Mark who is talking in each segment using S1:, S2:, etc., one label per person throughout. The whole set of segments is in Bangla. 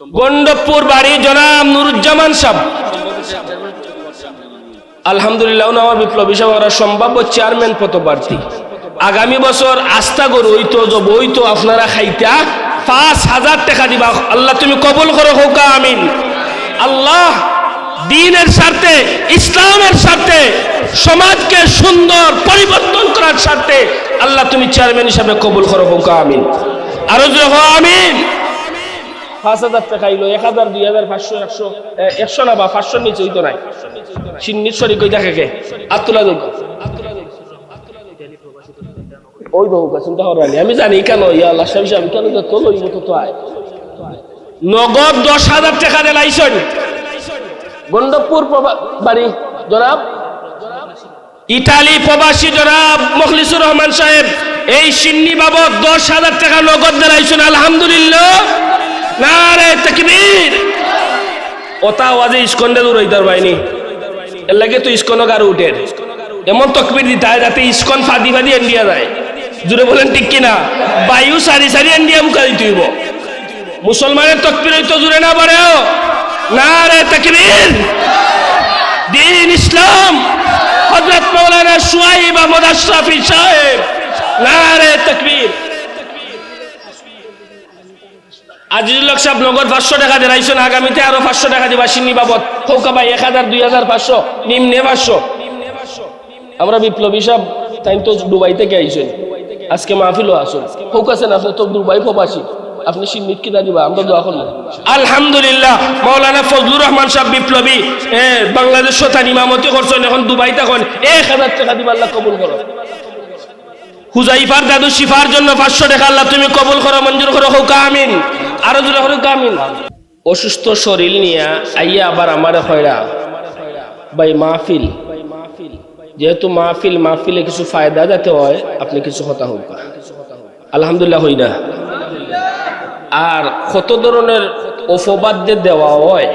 S1: গন্ডপুর বাড়ি জনাব নুরুজ্জামান সাহ আলহামদুলিল্লাহ বিপ্লবী সাহেব সম্ভাব্য চেয়ারম্যান পদপ্রার্থী। আগামী বছর আস্থা করো ওই তো যাব ওই তো আপনারা খাইতা, পাঁচ হাজার টাকা দিবা। আল্লাহ তুমি কবুল করো, হোকা, আমিন। আল্লাহ দিনের স্বার্থে, ইসলামের স্বার্থে, সমাজকে সুন্দর পরিবর্তন করার স্বার্থে, আল্লাহ তুমি চেয়ারম্যান হিসাবে কবুল করো, হোকা, আমিন। আরও আমিন। পাঁচ হাজার টাকা এলো এক হাজার, দুই হাজার, পাঁচশো, একশো একশো না বা পাঁচশোর নিচে হইতো নাই। সিন্নির শরীর কই দেখে কে? আত্মলা দেখ ওই বহু চিন্তা করানি আমি জানি কেন, ইয়া আল্লাহ সাহেব আমি কেন তোর ওই মতো তো নগদ দশ হাজার টাকা দিয়ে লাইছেন গন্ডপুর বাড়ি, জনাব? ইটালি প্রবাসী জনাব মখলিসুর রহমান সাহেব, এই সিন্নি বাবদ দশ হাজার টাকা নগদ দিলাইছেন আলহামদুলিল্লাহ। না রে, তকবীর। ওটা ওয়াজে ইস্কন্ডে দূর হইতার বাইনি এর লাগে তো ইস্কনক আর উঠের এমন তকবির দিতে হয় ইস্কন ফাদি ফাদি এন্ডিয়া যায়। জুড়ে বলেন, ঠিক কিনা? বায়ু সারি সারি এন্ডিয়া মুখা দিতে হইব। মুসলমানের তকবির হইতো জুড়ে না পারেও না রে, তকবীর। দিন ইসলাম। হজরত মৌলানা সুয়াইব আহমদ আশরাফি সাহেব। নারে তকবীর। আজিজুল হক সাহেব নগদ পাঁচশো টাকা দিলাইছেন আগামীতে আরও পাঁচশো টাকা দিবা, সিন্নি বাবদ। খৌকা ভাই, এক হাজার, দুই হাজার, পাঁচশো, নিম্নে পাঁচশো। আমরা বিপ্লবী সাহেব, তাই তো দুবাই থেকে আইছেন আজকে মাহফিলও আসুন। হোক আছেন আপনি তো দুবাই প্রবাসী। আপনি সিন্নিত কিনা দিবা, আমরা দোয়া করব। আলহামদুলিল্লাহ মৌলানা ফজলুর রহমান সাহেব বিপ্লবী। বাংলাদেশ তার ইমামতি করছেন, এখন দুবাই তখন। এক হাজার টাকা দিবা, আল্লাহ কবুল করো। হুজাইফার দাদু শিফার জন্য পাঁচশো টাকা, আল্লাহ তুমি কবুল করো, মঞ্জুর করো, হোক, আমিন। আরও জোরে হোক আমিন। অসুস্থ শরীর নিয়ে আইয়া আবার আমার হয়রা। ভাই মাহফিল। যেহেতু মাহফিল, মাহফিলে কিছু ফায়দা যাতে হয়, আপনি কিছু হতা হোক আলহামদুলিল্লাহ হই না। আর কত ধরনের অপবাদ দেওয়া হয়,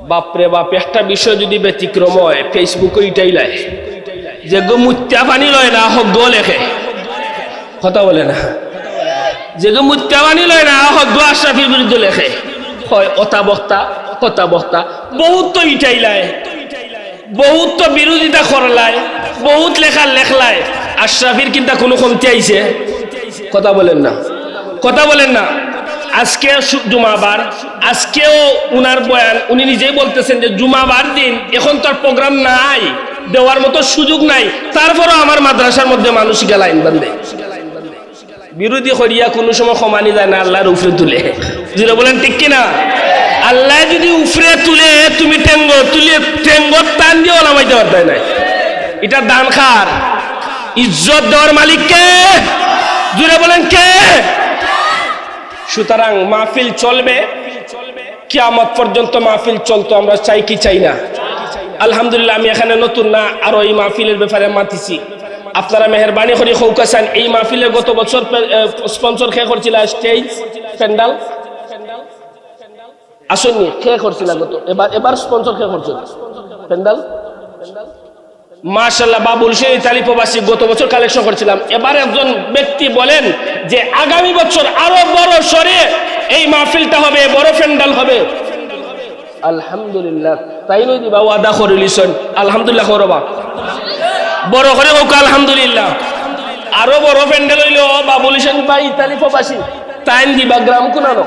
S1: বাপরে বাপ, একটা বিষয় যদি ব্যতিক্রম হয় ফেসবুকে ইটাই লাই। যে গো মুত্যা পানি লয় না, হক গো লেখে। কথা বলে না। যে গো মুত্যা পানি লয় না গো আশরাফির বিরুদ্ধে লেখে। হয় অতা বক্তা কথা বক্তা, বহুত তো ইটাই লাই বহুত তো বিরোধিতা করলায় বহুত লেখা লেখলায় আশরাফির কিন্তু কোনো কমতি আইছে। কথা বলেন না। কথা বলেন না। আজকে জুমাবার, আজকেও উনার বয়ান, উনি নিজেই বলতেছেন যে জুমাবার দিন এখন তো আর প্রোগ্রাম নাই, দেওয়ার মতো সুযোগ নাই। তারপরও আমার মাদ্রাসার মধ্যে মানুষ গেলাইন বান্ধে বিরোধী করিয়া কোনো সময় সমানি যায় না, আল্লাহর উফরে তুলে। যেটা বলেন, ঠিক কিনা? আল্লাহ যদি উফরে তুলে, তুমি টেঙ্গ তুলে টেঙ্গ টান দিয়ে ওলামাইতে পারতে নাই। এটা দান খার। ইজ্জত দেওয়ার মালিক কে? জুড়ে বলেন, কে? সুতরাং মাহফিল চলবে। কিয়ামত পর্যন্ত মাহফিল চলতো, আমরা চাই কি চাই না? আলহামদুলিল্লাহ, আমি এখানে নতুন না, আরও এই মাহফিলের ব্যাপারে মাতিছি। আপনারা মেহরবানি করে খৌকাসান এই মাহফিলে গত বছর স্পন্সর খেয়ে করছিল স্টেজ প্যান্ডাল। আসেননি, খেয়ে করছিল গত। এবার এবার স্পন্সর খেয়ে করছিল। প্যান্ডাল? মাশাল্লাহ বাবুল, সেই ইতালি প্রবাসী গত বছর কালেকশন করছিলাম। এবার একজন ব্যক্তি বলেন যে, আগামী বছর আরও বড় সরে এই মাহফিলটা হবে বড় প্যান্ডাল হবে। আলহামদুলিল্লাহ, তাই নই দিবা ওয়াদা করে লিসন আলহামদুলিল্লাহ করবা বড় করে হোক, আলহামদুলিল্লাহ। আরও বড় প্যান্ডেল হইল বাবুল হোসেন ভাই, ইতালি প্রবাসী। তাইন দিবা গ্রাম কোনানো।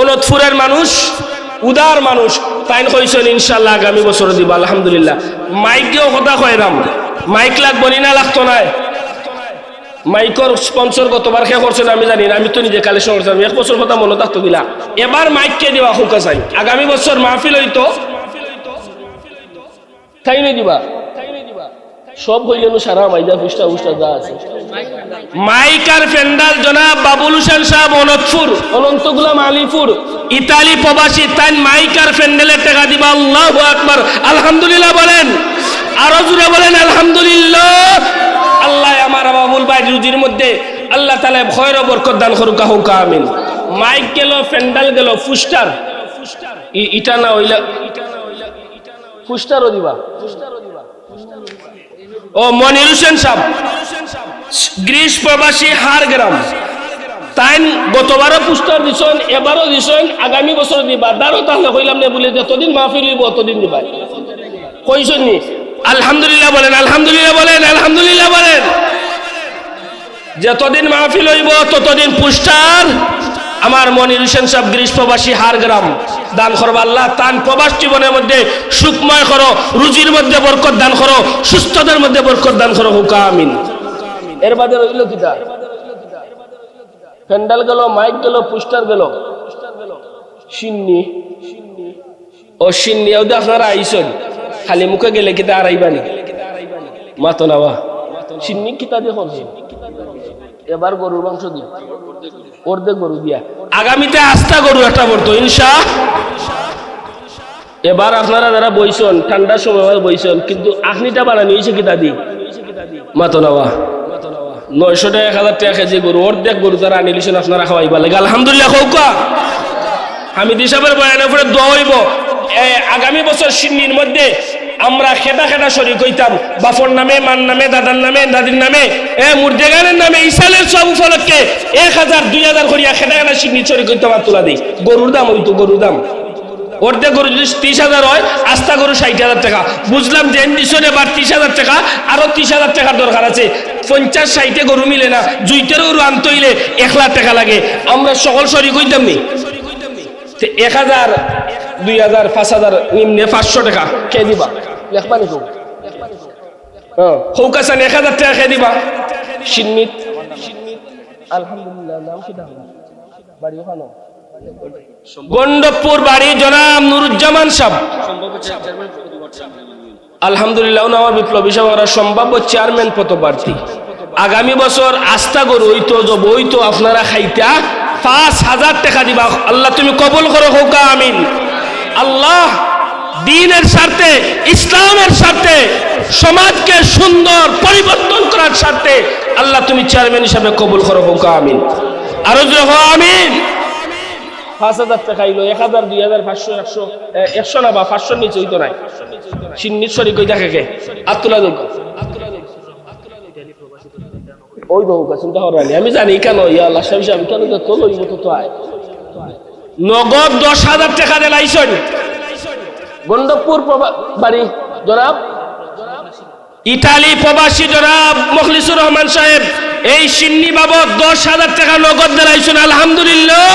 S1: অনদপুরের মানুষ, উদার মানুষ। তাইন কইছেন ইনশাল্লাহ আগামী বছর দিবা, আলহামদুলিল্লাহ। মাইকেও কথা কয়রাম মাইক লাগবো নি লাগতো নাই? মাইকর স্পন্সর গতবার শেষ করছেন আমি জানি না, আমি তো নিজে কালেকশন করছিলাম। এক বছর কথা মনে থাকতো দিলা এবার মাইককে দিবা, হুকা চাই। আগামী বছর মাহফিল হইতো। তাই দিবা। সব হইলে সারা মাইজা ফুস্টা ফুস্টা যা আছে। মাইকার ফেন্ডাল জনাব বাবুল হোসেন সাহেব অনতপুর অনন্তগুলাম আলিপুর। ইতালি প্রবাসী তাই মাইকার ফেন্ডেলের টাকা দিবা আল্লাহ আকবার। আলহামদুলিল্লাহ বলেন। আরও জুড়ে বলেন আলহামদুলিল্লাহ। আল্লাহ আমার বাবুল ভাই রুজির মধ্যে আল্লাহ তালা ভয়ের বরকত দান করুকা হুকা আমিন। মাইক গেল ফেন্ডাল গেল ফুস্টার। ইটা না হইলা ফুস্টারও দিবা। ও মনির হোসেন সাহেব। গ্রীষ প্রবাসী হার গ্রাম। তাই গতবারও পুস্তক দিছন, এবারও দিছন, আগামী বছর দিবা। দারও তাহলে কইলাম না বলে যতদিন মাহফিল হইব ততদিন দিবা। কইছেন নি? আলহামদুলিল্লাহ বলেন আলহামদুলিল্লাহ বলেন আলহামদুলিল্লাহ বলেন। যতদিন মাহফিল হইব, ততদিন পুস্টার আমার মনির হোসেন সাহেব গ্রীষ্মবাসী হারগ্রাম দান করব আল্লাহ, তান প্রবাস জীবনের মধ্যে সুখময় করো, রুজির মধ্যে বরকত দান করো, সুস্থতার মধ্যে বরকত দান করো, হুকা, আমিন। এর বাদে রইল কিতা প্যান্ডাল গেল, মাইক গেল, পুস্টার গেল। সিন্নি। ও সিন্নি ওদের আপনারা আইসন, খালি মুখে গেলে কিতা আর আইবানি? মাতো নাবা সিন্নি কিতা দিয়ে এবার গরুর মাংস দি অর্ধেক গরু দিয়া। আগামীতে আস্থা গরু একটা পড়তো ইনশা। এবার আপনারা যারা বইছেন ঠান্ডার সময় বইছেন কিন্তু আখনিটা বানানি হয়েছে কিতা দি? মাতো নাওয়া নয়শো টাকা এক হাজার টাকা কেজি গরু অর্ধেক গরু তারা আনিলিছেন আপনারা খাওয়াইবা লাগে আলহামদুলিল্লাহ কৌকা হামিদ হিসাবের বয়ানের পরে এ, আগামী বছর সিন্নির মধ্যে আমরা খেটা খেটা শরীর কইতাম, বাপর নামে মান নামে, দাদার নামে, দাদির নামে, এ মুর্দেগানের নামে ইসালের সব উপলক্ষে এক হাজার, দুই হাজার করিয়া খেটা খেটা সিন্নি শরীর কইতাম আর তোলা দিই। গরুর দাম হইতো, গরুর দাম। অর্ধেক গরু যদি ত্রিশ হাজার হয় আস্তা গরু ষাট হাজার টাকা। বুঝলাম যে এন্ডিশন এবার ত্রিশ হাজার টাকা, আরও ত্রিশ হাজার টাকার দরকার আছে। পঞ্চাশ ষাটে গরু মিলে না জুইতের গরু আনতে হইলে এক লাখ টাকা লাগে। আমরা সকল শরীর কইতাম নি। তে এক হাজার, দুই হাজার, পাঁচ হাজার নিম্নে পাঁচশো টাকা, কে দিবা? লেখবা নি খুব হৌকাসান এক হাজার টাকা খেয়ে দিবা সিন্নিত আলহামদুলিল্লাহ নাম কি বাড়ি ওখানে গন্ডপুর বাড়ি জনাব নুরুজ্জামান সাহ আলহামদুলিল্লাহ আমার বিপ্লবী সাহেব ওরা সম্ভাব্য চেয়ারম্যান পদপ্রার্থী। আগামী বছর আস্থা করো ওই তো জব ওই তো আপনারা খাইতা। পাঁচ হাজার টাকা দিবা। আল্লাহ তুমি কবল করো হোকা আমিন। আল্লাহ দিনের স্বার্থে, ইসলামের স্বার্থে, সমাজকে সুন্দর পরিবর্তন করার স্বার্থে আল্লাহ তুমি চেয়ারম্যান হিসাবে কবুল করো হোকা আমিন। আরও যে হো আমিন। পাঁচ হাজার টাকা এলো এক হাজার, দুই হাজার, পাঁচশো, একশো একশো না বা পাঁচশোর নিচে হইতো নাই। সিন্নির শরীর কই দেখে কে? আত্মলা যোগ ওই বহু চিন্তা করানি আমি জানি কেন, ইয়া আল্লাহ সাহেব কেন তো লইব তো আয়। নগদ দশ হাজার টাকা দিয়ে লাইছেন গন্ডপুর বাড়ি, জনাব? ইটালি প্রবাসী জনাব মখলিসুর রহমান সাহেব, এই সিন্নি বাবদ দশ হাজার টাকা নগদ দিলাইছেন, আলহামদুলিল্লাহ।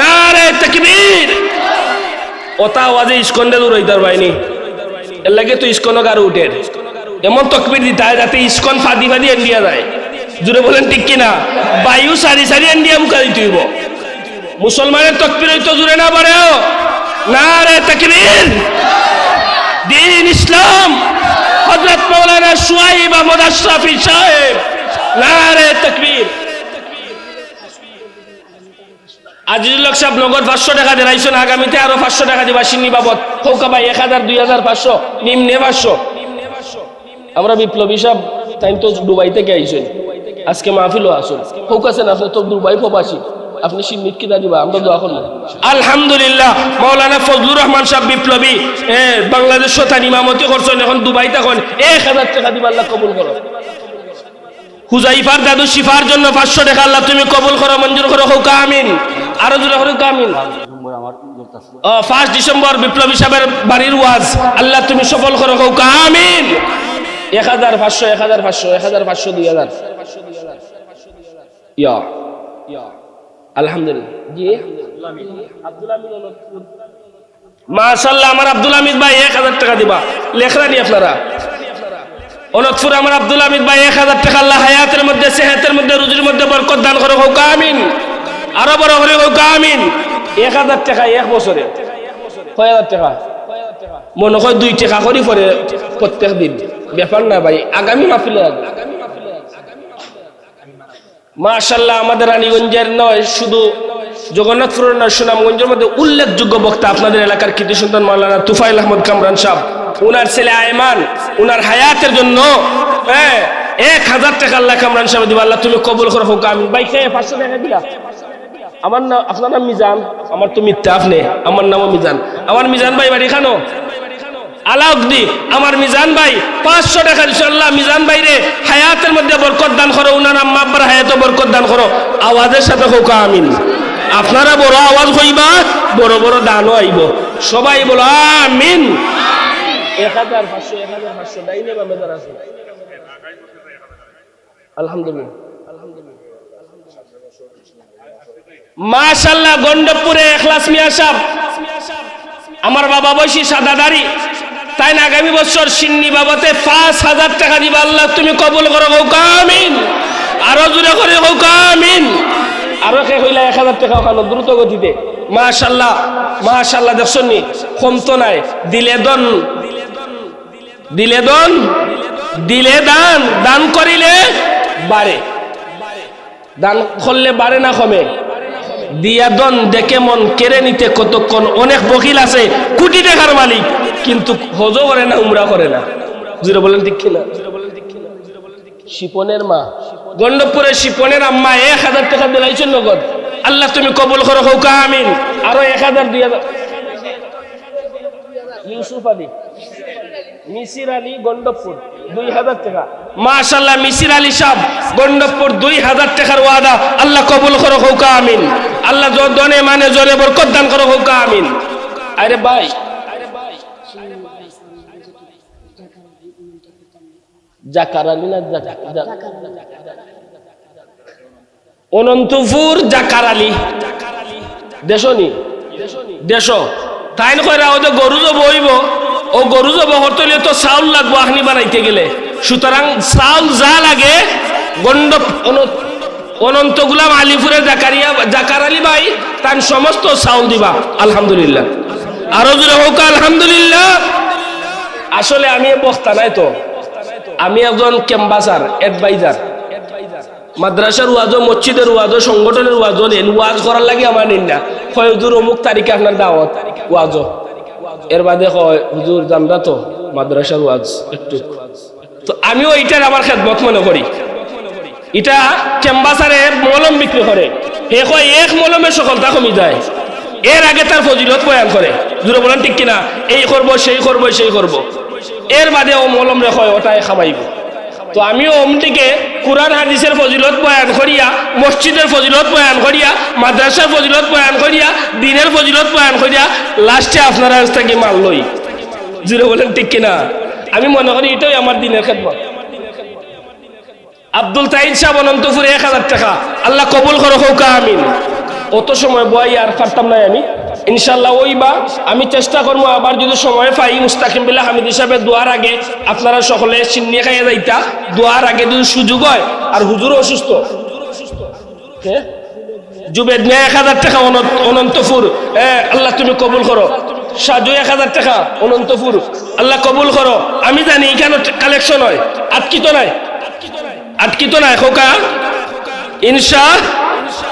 S1: না রে তকবীর। ওটা ওয়াজে ইস্কন্ডে দূর হইতার বাইনি এর লাগে তো ইস্কনক আরও উঠের এমন তকবির দিতে হয় যাতে ইস্কন ফাদি ফাদি এন্ডিয়া যায়। জুড়ে বলেন, ঠিক কিনা? বায়ু সারি সারি এন্ডিয়া মুখা দিতে হইব। মুসলমানের তকবির হইতো জুড়ে না পারেও না রে তকবীর। দিন ইসলাম হজরত মৌলানা সুয়াইব আহমদ আশরাফি সাহেব না রে তকবীর। আজিজুল হক সাহেব, নগদ পাঁচশো টাকা দেড়াইছেন আগামীতে আরও পাঁচশো টাকা দিবা, সিন্নি বাবদ। খৌকা ভাই, এক হাজার, দুই হাজার, পাঁচশো, নিম্নে পাঁচশো। আমরা বিপ্লবী সাহেব, তাই তো দুবাই থেকে আইছেন আজকে মাহফিলও আসুন। খৌকাছেন আপনি তো দুবাই প্রবাসী। আপনি সিন্নিত কিনা দিবা আমরা দোয়া করলাম। আলহামদুলিল্লাহ মৌলানা ফজলুর রহমান সাহেব বিপ্লবী বাংলাদেশ তান ইমামতি করছেন এখন দুবাই তখন। এক হাজার টাকা দিবা আল্লাহ কবুল করো। হুজাইফার দাদু শিফার জন্য পাঁচশো টাকা আল্লাহ তুমি কবুল করো, মঞ্জুর করো, হোক, আমিন। আরও জোরে হোক আমিন। ফার্স্ট ডিসেম্বর বিপ্লবী সাহেবের বাড়ির ওয়াজ, আল্লাহ তুমি সফল করো, হোক, আমিন। এক হাজার পাঁচশো, এক হাজার পাঁচশো, এক হাজার পাঁচশো, দুই হাজার। ইয়া। আলহামদুলিল্লাহ। আমার আব্দুল হামিদ ভাই এক হাজার টাকা দিবা। আপনারা? অনতপুর আমার আব্দুল হামিদ ভাই এক হাজার টাকা আল্লাহ হায়াতের মধ্যে সেহাতের মধ্যে রুজির মধ্যে বরকত দান করো হোক আমিন। আরও বড় করে হোক আমিন। এক হাজার টাকা এক বছরে। কয় হাজার টাকা? মনে হয় দুই টাকা করে পরে প্রত্যেক দিন। ব্যাপার না ভাই আগামী মাহফিলে আগে মাশাল্লাহ আমাদের রানীগঞ্জের নয়, শুধু জগন্নাথপুরের নয়, সুনামগঞ্জের মধ্যে উল্লেখযোগ্য বক্তা আপনাদের এলাকার কৃতি সন্তান মাওলানা তুফাইল আহমদ কামরান সাহ উনার ছেলে আয়মান, উনার হায়াতের জন্য হ্যাঁ এক হাজার টাকা আল্লাহ কামরান সাহেব দিবা। আল্লাহ তুমি কবুল করো হোক আমি খেয়ে পাঁচশো টাকা দিলা? আমার নাম আপনার নাম মিজান? আমার তো মিথ্যা আপনি। আমার নামও মিজান। আমার মিজান ভাই, বাড়ি খানো আলাউদ্দি আমার মিজান ভাই, পাঁচশো টাকা ইনশাল্লাহ মিজান ভাই রে, হায়াতের মধ্যে বরকত দান করো, উনার আম্মা আব্বার বরকত দান করো, আওয়াজের সাথে হোক, আমিন। আপনারা বড় আওয়াজ হইবা, বড় বড় দানও আইব। সবাই বলো, আমিন। এক হাজার পাঁচশো, এক হাজার পাঁচশো মেজার আছে। আলহামদুলিল্লাহ। মাশাল্লাহ গন্ডপুরে এখলাস মিয়া সাহ আমার বাবা বয়সী সাদা দাড়ি তাই না আগামী বছর সিন্নি বাবাতে পাঁচ হাজার টাকা দিবা আল্লাহ, তুমি কবুল করো হৌকামিন আরও জোরে করে হৌকামিন আরও কে হইলা এক হাজার টাকা ওখানে দ্রুত গতিতে। মাশাল্লাহ মাশাল্লাহ, দেখছ নি? কমতো নাই। দিলে দন। দিলে দন। দিলে দান। দান করিলে বাড়ে। দান করলে বাড়ে না কমে? দিয়া দন দেখে মন কেড়ে নিতে কতক্ষণ? অনেক বকিল আছে। কোটি টাকার মালিক। কিন্তু হজও করে না উমরা করে না। জিরো বলেন ঠিক কিনা? শিপনের মা। গন্ডপুরের শিপনের আম্মা এক হাজার টাকা দিলাইছেন নগদ। আল্লাহ তুমি কবুল করো হৌকা আমিন। আরও এক হাজার দুই হাজার। ইউসুফ আলী মিসির আলী গন্ডপুর দুই হাজার টাকা। মাশাল্লাহ মিসির আলী সাহ গন্ডপুর দুই হাজার টাকার ওয়াদা। আল্লাহ কবুল করো হৌকা আমিন। আল্লাহ দনে মানে জোরে বরকত দান করো হৌকা আমিন। আরে ভাই জাকার আলী না অনন্তপুর জাকার আলী দেশনি দেশ। তাই কইরা ও যে গরু যে বইব ও গরু যে বহরতলে তো চাউল লাগবো আহনি বানাইতে গেলে। সুতরাং চাউল যা লাগে গন্ড অন- অনন্ত গুলাম আলিপুরের জাকারিয়া জাকার আলী ভাই তার সমস্ত চাউল দিবা আলহামদুলিল্লাহ। আরও জোরে হোক আলহামদুলিল্লাহ। আসলে আমি বক্তা নাই তো। আমি একজন ক্যাম্বাসার অ্যাডভাইজার মাদ্রাসার ওয়াজও, মসজিদের ওয়াজও, সংগঠনের ওয়াজও নেন ওয়াজ করার লাগে আমার নিন না। হয় হুজুর, অমুক তারিখে আপনার দাওয়াত? ওয়াজও। এর বাদে হয় হুজুর জানবা তো? মাদ্রাসার ওয়াজ একটু। তো আমিও এইটার আমার খেদমত মনে করি। এটা ক্যাম্বাসারে মলম বিক্রি করে। হে কয়, এক মলমে সকলতা কমি যায়। এর আগে তার ফজিলত বয়ান করে। জুড়ে বলেন ঠিক কিনা? এই করব, সেই করব সেই করব। এর বাদে ও মলম রে হয়, ওটাই খাবাইব। তো আমিও অমটিকে কোরআন, হাদিসের ফজিলত বয়ান করিয়া, মসজিদের ফজিলত বয়ান করিয়া, মাদ্রাসার ফজিলত বয়ান করিয়া, দিনের ফজিলত বয়ান করিয়া লাস্টে আপনারা থেকে মাল লই। জুড়ে বলেন ঠিক কিনা? আমি মনে করি এটাই আমার দিনের খেদমত। আব্দুল তাইদ সাহ অনন্তপুরে এক হাজার টাকা। আল্লাহ কবুল করো, হৌকা, আমিন। অত সময় বই আর পারতাম নাই আমি। ইনশাল্লাহ ওই বা, আমি চেষ্টা করব আবার যদি সময় পাই, মুস্তাকিম বিল্লাহ হামিদ হিসাবে দোয়ার আগে আপনারা সকলে চিন্নি খাইয়ে যাইতা। দোয়ার আগে যদি সুযোগ হয়, আর হুজুর অসুস্থ? জুবেদ মিয়া এক হাজার টাকা অনন্ত- অনন্তপুর। আল্লাহ তুমি কবুল করো। সাজু এক হাজার টাকা অনন্তপুর। আল্লাহ কবুল করো। আমি জানি এখানে কালেকশন হয়। আটকিত নাই? আটকিত নাই, খোকা। ইনশা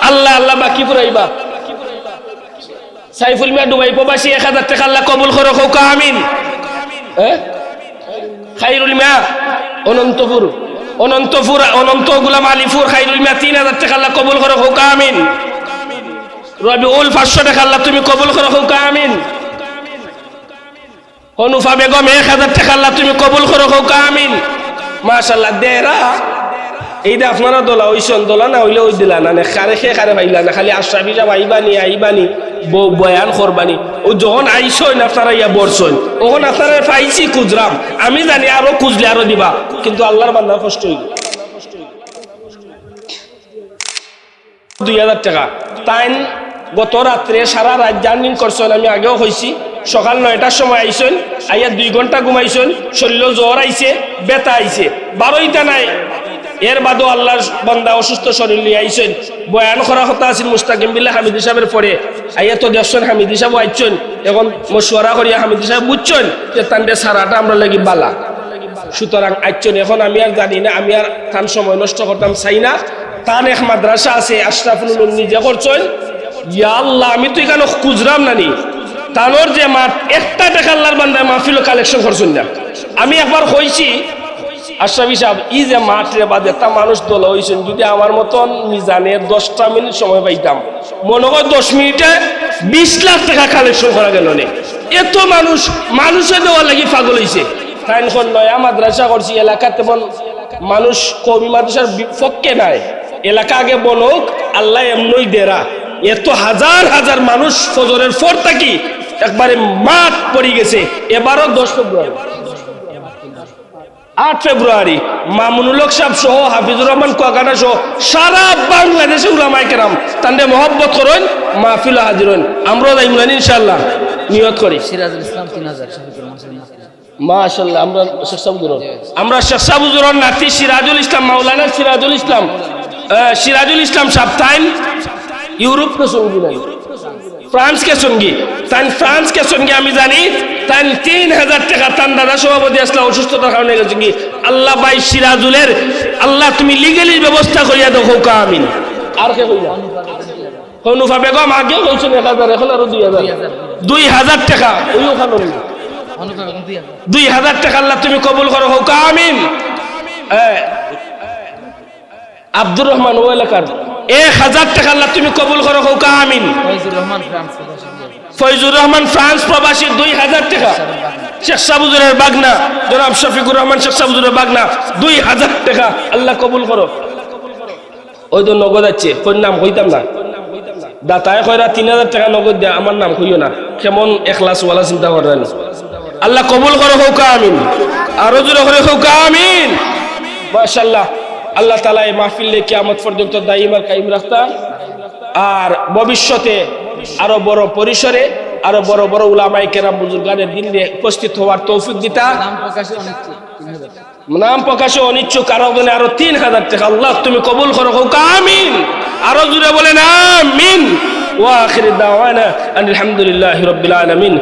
S1: আল্লাহ আল্লাহ বাকি পুরাইবা। সাইফুল মিয়া ডুবাই প্রবাসী এক হাজার টাকা আল্লাহ কবুল করো, খোকা, আমিন। হ্যাঁ? খাইরুল মিয়া, অনন্তপুর অনন্তপুর, অনন্ত গুলাম আলিপুর, খাইরুল মিয়া তিন হাজার টাকা আল্লাহ কবুল করো হোকা আমিন। রবিউল পাঁচশো টাকা আল্লাহ তুমি কবুল করো হোকা আমিন। হনুফা বেগম, এক হাজার টাকা আল্লাহ তুমি কবুল করো হোকা আমিন। মাশাল্লাহ দেরা। এইটা আপনারা দোলা ওইসন দোলা না হইলে ওই দিলা না খারে খে খারে ভাইলা না, খালি আশরাফি সাহেব আইবানি আইবানি বয়ান করবানি। ও যখন আইসই না, আপনারা ইয়া বরসই। ওখন আপনারা পাইছি খুঁজরাম। আমি জানি আরও খুঁজলে আরও দিবা, কিন্তু আল্লাহর বান্দা কষ্ট হইল। দুই হাজার টাকা। তাইন গত রাত্রে সারা রাত জার্নিং করছেন, আমি আগেও হয়েছি সকাল নয়টার সময় আইসেন আইয়া দুই ঘণ্টা ঘুমাইছেন শরীর জ্বর আইছে বেতা আইছে। বারোইটা নাই। এর বাদও আল্লাহর বন্দা অসুস্থ শরীর নিয়ে আইসেন বয়ান করা কথা আছিল মুস্তাকিম বিল্লাহ হামিদ হিসাবের পরে। আইয়া তো দেখছেন হামিদ হিসাব আইছেন। এখন মশুয়ারা করিয়া হামিদ হিসাব বুঝছেন যে তান্ডে সারাটা আমরা লাগি বালা। সুতরাং আইছেন, এখন আমি আর জানি না, আমি আর তান সময় নষ্ট করতাম, চাই না। তান এক মাদ্রাসা আছে, আশরাফুল নিজে করছেন। ইয়া আল্লাহ, আমি তো এখানে খুঁজরাম নানি। তানোর যে মাঠ, একটা টাকা আল্লাহর বান্দায় মাহফিল কালেকশন করছেন না। আমি একবার কইছি আশরাফি সাহেব ই যে মাঠে বাদে তা মানুষ দল হয়েছেন যদি আমার মতন মিজানের দশটা মিনিট সময় পাইতাম, মনে হয় দশ মিনিটে বিশ লাখ টাকা কালেকশন করা গেল এত মানুষ মানুষে দেওয়া লাগি পাগল হয়েছে তাই এখন নয়া মাদ্রাসা করছি এলাকা তেমন মানুষ কমি মাদ্রাসার বিপক্ষে নাই। এলাকা আগে বনক, আল্লাহ এমনই দেরা। এত হাজার হাজার মানুষ ফজরের পর থাকি একবারে মাঠ পড়ে গেছে, এবারও দশ ফেব্রুয়ারি। আট ফেব্রুয়ারি মামুনুল হক সাহেব সহ হাফিজুর রহমান কোয়াকাটা সহ সারা বাংলাদেশে উলামাই কেরাম তান্ডে মহব্বত করেন মাহফিল হাজির হন। আমরাও যাই যাইমুলান ইনশাল্লাহ নিয়ত করি।
S2: সিরাজুল ইসলাম তিন হাজার
S1: মাশাল্লাহ আমরা শেখ সাবুজুর আমরা শেখ সাবুজুর নাতি সিরাজুল ইসলাম মাওলানা সিরাজুল ইসলাম। সিরাজুল ইসলাম সাপ্তাইন ইউরোপ সঙ্গী নাই ফ্রান্স কে সঙ্গী তাই ফ্রান্স কে সঙ্গী আমি জানি। তাই তিন হাজার টাকা তান দাদা সভাপতি আসলে, অসুস্থতার কারণে গেছে আল্লাহ ভাই সিরাজুলের, আল্লাহ তুমি লিগেলি ব্যবস্থা করিয়া দেখো কা আর কে কইলা? হনুফা বেগম আগে কইছেন এক হাজার, এখন আরও দুই হাজার। দুই হাজার টাকা ওই ওখানে
S2: দুই হাজার
S1: টাকা আল্লাহ তুমি কবুল করো, হোক, আমিন। আব্দুর রহমান, ও এলাকার এক হাজার টাকা আল্লাহ তুমি কবুল করো হোক আমিন। ফৈজুর রহমান ফ্রান্স প্রবাসী দুই হাজার টাকা। শেখ সাবুজুরের বাগনা জনাব শফিকুর রহমান শেখ সাবুজুরের বাগনা দুই হাজার টাকা আল্লাহ কবুল করো। ওই তো নগদ আছে কোন নাম কইতাম না। দাতায় কয়রা তিন হাজার টাকা নগদ দেয় আমার নাম কইও না। কেমন এখলাস ওয়ালা চিন্তা করেন? আল্লাহ কবুল করো হোক আমিন। আরও জোরে করে হোক আমিন। মাশাল্লাহ আল্লাহ তালা এই মাহফিল কিয়ামত পর্যন্ত দাইম আর কাইম রাখতাম আর ভবিষ্যতে আরও বড় পরিসরে আরও বড় বড় উলামাই কেরাম বুজুর্গানের দিন উপস্থিত হওয়ার তৌফিক দিতা।
S2: নাম প্রকাশে অনিচ্ছুক
S1: আরও বলে আরও তিন হাজার টাকা। আল্লাহ তুমি কবুল করো হোক আমিন। আরও জুড়ে বলেন আমিন। ওয়া আখির দাওয়ানা আলহামদুলিল্লাহি রাব্বিল আলামিন।